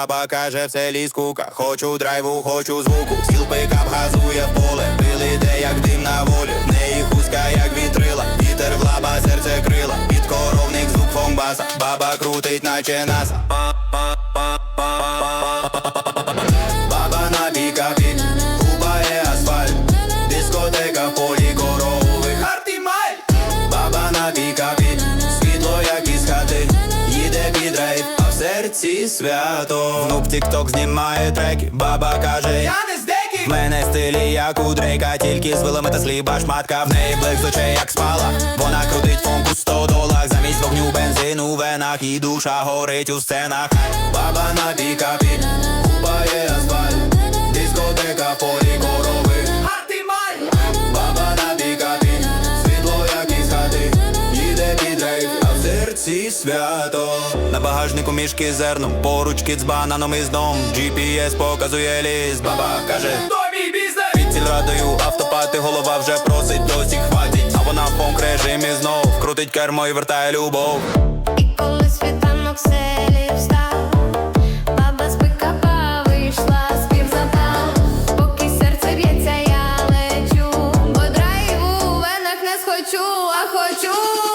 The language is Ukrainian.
Баба каже, в селі скука, хочу драйву, хочу звуку. Сіл пикап газує поле, пили де як дим на волі. В неї хустка, як вітрила, вітер в лаба, серце крила. Під коровник звук фомбаса, баба крутить, наче наса. Серці свято. Внук тік-ток знімає треки, баба каже, я не з декі. В мене стилі, як у Дрейка, тільки з вилами та сліба шматка. В неї блек з очей, як спала. Вона крутить фонку 100 долар замість вогню бензин у венах, і душа горить у сценах. Баба на пікапі, купає серці свято. На багажнику мішки з зерном, поруч кіт з бананом із дом GPS показує ліс, баба каже. Мій бізнес! Під сільрадою автопати, голова вже просить, досі хватить. А вона в помк режимі знов крутить кермо і вертає любов. І коли світанок селі встав Баба з вийшла, спів Поки серце б'ється, я лечу Бо драйву в венах не схочу, а хочу.